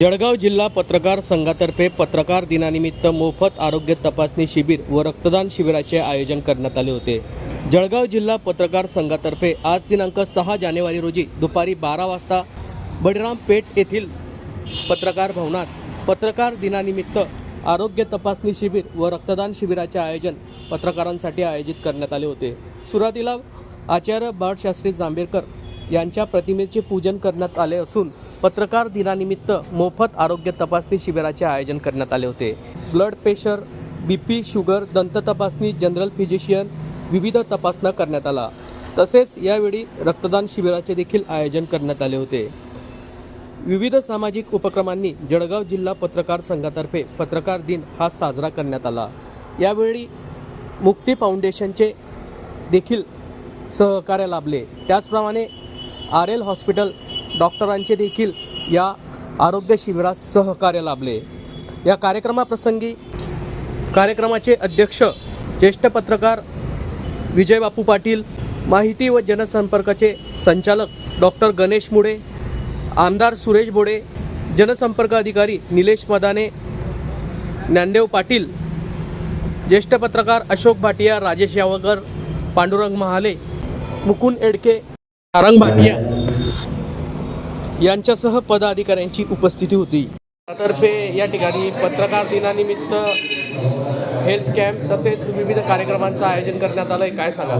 जळगाव जिल्हा पत्रकार संघातर्फे पत्रकार दिनानिमित्त मोफत आरोग्य तपासणी शिबिर व रक्तदान शिबिराचे आयोजन करण्यात आले होते. जळगाव जिल्हा पत्रकार संघातर्फे आज दिनांक सहा जानेवारी रोजी दुपारी बारा वाजता बळीराम पेठ येथील पत्रकार भवनात पत्रकार दिनानिमित्त आरोग्य तपासणी शिबिर व रक्तदान शिबिराचे आयोजन पत्रकारांसाठी आयोजित करण्यात आले होते. सुरुवातीला आचार्य बाळशास्त्री जांभेकर यांच्या प्रतिमेचे पूजन करण्यात आले असून पत्रकार दिनानिमित्त मोफत आरोग्य तपासणी शिबिराचे आयोजन करण्यात आले होते. Blood pressure B P sugar दंत तपासणी जनरल फिजिशियन विविध तपासण्या करण्यात आला. तसेच यावेळी रक्तदान शिबिराचे देखील आयोजन करण्यात आले होते. विविध सामाजिक उपक्रमांनी जळगाव जिल्हा पत्रकार संघातर्फे पत्रकार दिन हा साजरा करण्यात आला. यावेळी मुक्ती फाउंडेशनचे देखील सहकार्य लाभले. त्याचप्रमाणे आर एल हॉस्पिटल डॉक्टरांचे देखील या आरोग्य शिबिरास सहकार्य लाभले. या कार्यक्रमाप्रसंगी कार्यक्रमाचे अध्यक्ष ज्येष्ठ पत्रकार विजय बापू पाटील माहिती व जनसंपर्काचे संचालक डॉक्टर गणेश मुडे आमदार सुरेश बोडे जनसंपर्क अधिकारी निलेश मदाने ज्ञानदेव पाटील ज्येष्ठ पत्रकार अशोक भाटिया राजेश यावकर पांडुरंग महाले मुकुंद एडके सारंग भाटिया यांच्यासह पदाधिकाऱ्यांची उपस्थिती होती. तर्फे या ठिकाणी पत्रकार दिनानिमित्त हेल्थ कॅम्प तसेच विविध कार्यक्रमांचं आयोजन करण्यात आलं आहे काय सांगा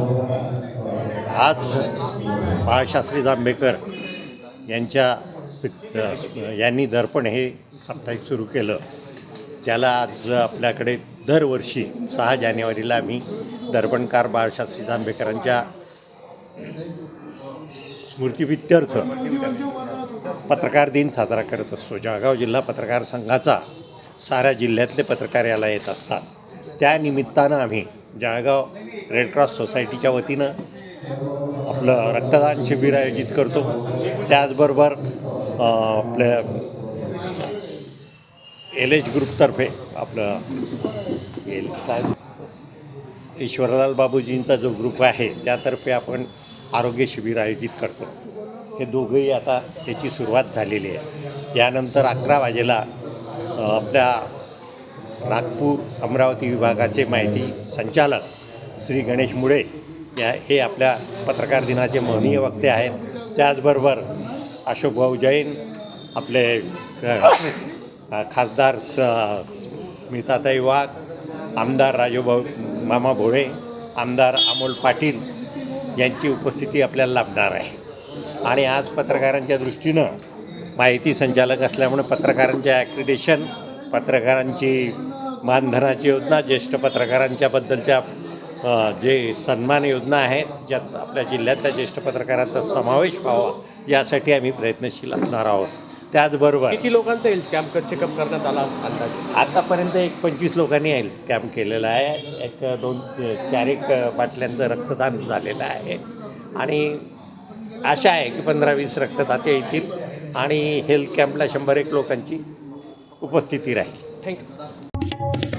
आज बाळशास्त्री जांभेकर यांच्या पित- यांनी दर्पण हे साप्ताहिक सुरू केलं. त्याला आज आपल्याकडे दरवर्षी सहा जानेवारीला आम्ही दर्पणकार बाळशास्त्री जांभेकरांच्या स्मृतिप्रित्यर्थ पत्रकार दिन साजरा करत असतो. जळगाव जिल्हा पत्रकार संघाचा साऱ्या जिल्ह्यातले पत्रकार याला येत असतात. त्या निमित्तानं आम्ही जळगाव रेडक्रॉस सोसायटीच्या वतीनं आपलं रक्तदान शिबिर आयोजित करतो. त्याचबरोबर आपल्या एल एच ग्रुपतर्फे आपलं एल काय? ईश्वरलाल बाबूजींचा जो ग्रुप आहे त्यातर्फे आपण आरोग्य शिबिर आयोजित करतो. हे दोघंही आता त्याची सुरुवात झालेली आहे. यानंतर अकरा वाजेला आपल्या नागपूर अमरावती विभागाचे माहिती संचालक श्री गणेश मुळे या हे आपल्या पत्रकार दिनाचे महनीय वक्ते आहेत. त्याचबरोबर अशोकभाऊ जैन आपले क- खासदार स- स्मिताताई वाघ आमदार राजूभाऊ मामा भोळे आमदार अमोल पाटील यांची उपस्थिती आपल्याला लाभणार आहे. आणि आज पत्रकारांच्या दृष्टीनं माहिती संचालक असल्यामुळे पत्रकारांचे ॲक्रिडेशन पत्रकारांची मानधनाची योजना ज्येष्ठ पत्रकारांच्याबद्दलच्या जे सन्मान योजना आहेत ज्यात आपल्या जिल्ह्यातल्या ज्येष्ठ पत्रकारांचा समावेश व्हावा यासाठी आम्ही प्रयत्नशील असणार आहोत. त्याचबरोबर किती लोकांचा हेल्थ कॅम्प चेकअप करण्यात आला अंदाजे? आतापर्यंत एक पंचवीस लोकांनी हेल्थ कॅम्प केलेला आहे. एक दोन चार एक बाटल्यांचं रक्तदान झालेलं आहे. आणि आशा आहे की पंधरा वीस रक्तदाते येतील आणि हेल्थ कॅम्पला शंभर एक लोकांची उपस्थिती राहील. थँक्यू